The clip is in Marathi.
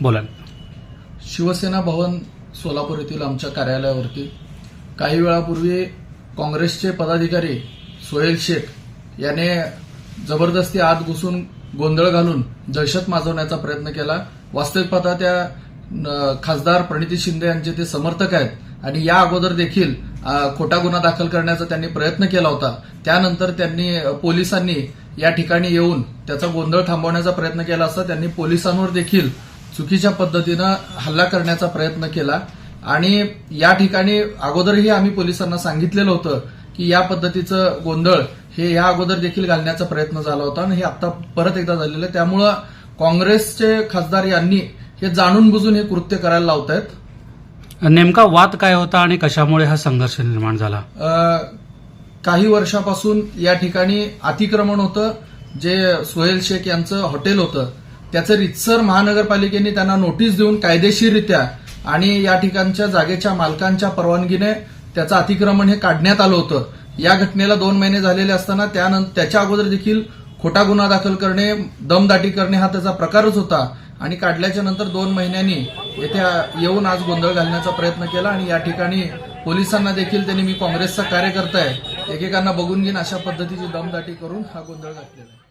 बोला. शिवसेना भवन सोलापूर येथील आमच्या कार्यालयावरती काही वेळापूर्वी काँग्रेसचे पदाधिकारी सोहेल शेख याने जबरदस्ती आत घुसून गोंधळ घालून दहशत माजवण्याचा प्रयत्न केला. वास्तविक पाहता त्या खासदार प्रणिती शिंदे यांचे ते समर्थक आहेत आणि या अगोदर देखील खोटा गुन्हा दाखल करण्याचा त्यांनी प्रयत्न केला होता. त्यानंतर त्यांनी पोलिसांनी या ठिकाणी येऊन त्याचा गोंधळ थांबवण्याचा प्रयत्न केला असता त्यांनी पोलिसांवर देखील चुकीच्या पद्धतीनं हल्ला करण्याचा प्रयत्न केला. आणि या ठिकाणी अगोदरही आम्ही पोलिसांना सांगितलेलं होतं की या पद्धतीचं गोंधळ हे या अगोदर देखील घालण्याचा प्रयत्न झाला होता आणि हे आता परत एकदा झालेलं आहे. त्यामुळं काँग्रेसचे खासदार यांनी हे जाणून बुजून हे कृत्य करायला लावत आहेत नेमका वाद काय होता आणि कशामुळे हा संघर्ष निर्माण झाला? काही वर्षापासून या ठिकाणी अतिक्रमण होतं. जे सोहेल शेख यांचं हॉटेल होतं त्याचं रितसर महानगरपालिकेने त्यांना नोटीस देऊन कायदेशीररित्या आणि या ठिकाणच्या जागेच्या मालकांच्या परवानगीने त्याचं अतिक्रमण हे काढण्यात आलं होतं. या घटनेला दोन महिने झालेले असताना त्यानंतर त्याच्या अगोदर देखील खोटा गुन्हा दाखल करणे दमदाटी करणे हा त्याचा प्रकारच होता आणि काढल्याच्या नंतर दोन महिन्यांनी येथे येऊन आज गोंधळ घालण्याचा प्रयत्न केला आणि या ठिकाणी पोलिसांना देखील त्यांनी मी काँग्रेसचा कार्यकर्ता आहे एकेकांना बघून घेईन अशा पद्धतीची दमदाटी करून हा गोंधळ घातलेला आहे.